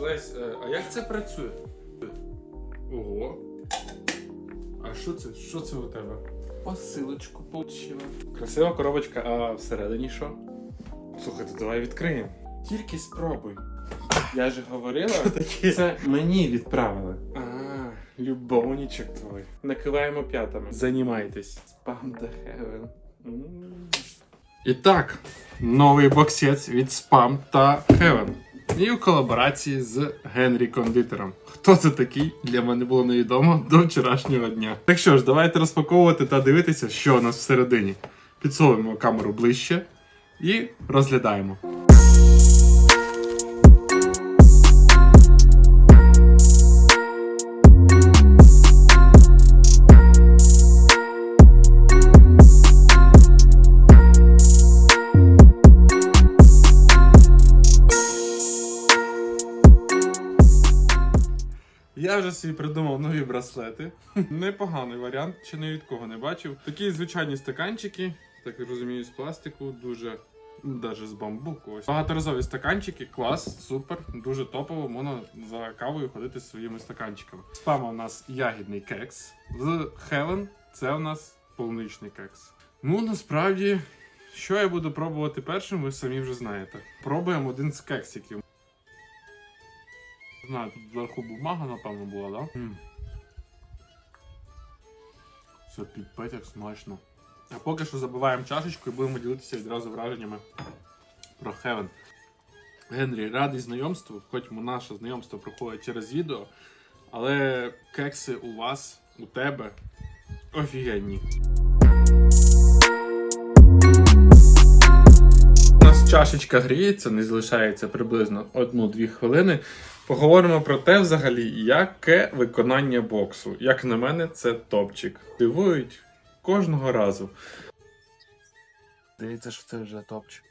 Лесь, е, а як це працює? Ого. А що це? Що це у тебе? Посилочку получила. Красива коробочка, а всередині що? Слухайте, давай відкриємо. Тільки спробуй. Я ж говорила, це мені відправили. А, любовничок твой. Накиваємо п'ятами. Займайтесь. Spam the heaven. М. І так, новий боксець від Spam та Heaven. І у колаборації з Генрі Кондитером. Хто це такий? Для мене було невідомо до вчорашнього дня. Так що ж, давайте розпаковувати та дивитися, що у нас всередині. Підсовуємо камеру ближче і розглядаємо. Я вже собі придумав нові браслети. Непоганий варіант, чи не від кого не бачив. Такі звичайні стаканчики, так розумію, з пластику, дуже. Навіть з бамбуку. Ось. Багаторазові стаканчики, клас, супер, дуже топово. Можна за кавою ходити з своїми стаканчиками. Спама у нас ягідний кекс. З Heaven це у нас полуничний кекс. Ну насправді, що я буду пробувати першим, ви самі вже знаєте. Пробуємо один з кексиків. Знаю, тут зверху бумага, напевно, була, так? Да? Все підпить як смачно. А поки що забиваємо чашечку і будемо ділитися відразу враженнями про Heaven. Генрі, радий знайомству, хоч наше знайомство проходить через відео, але кекси у вас, у тебе офігенні. У нас чашечка гріється, не залишається приблизно 1-2 хвилини. Поговоримо про те, взагалі, яке виконання боксу. Як на мене, це топчик. Дивують кожного разу. Здається, що це вже топчик.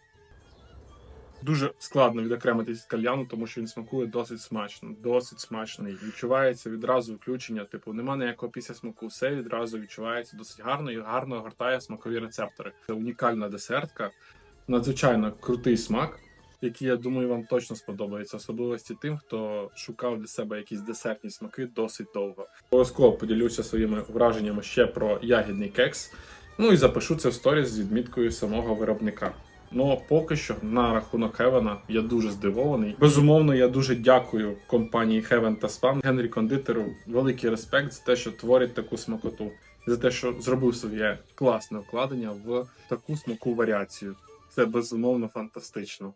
Дуже складно відокремитись від кальяну, тому що він смакує досить смачно. Досить смачний. Відчувається відразу включення. Типу, нема ніякого після смаку. Все відразу відчувається досить гарно і гарно огортає смакові рецептори. Це унікальна десертка, надзвичайно крутий смак, який, я думаю, вам точно сподобається, особливості тим, хто шукав для себе якісь десертні смаки досить довго. Обов'язково поділюся своїми враженнями ще про ягідний кекс. Ну і запишу це в сторіс з відміткою самого виробника. Ну, поки що на рахунок Heaven я дуже здивований. Безумовно, я дуже дякую компанії Heaven та Spam, Генрі Кондитеру. Великий респект за те, що творить таку смакоту, за те, що зробив своє класне вкладення в таку смаку варіацію. Це безумовно фантастично.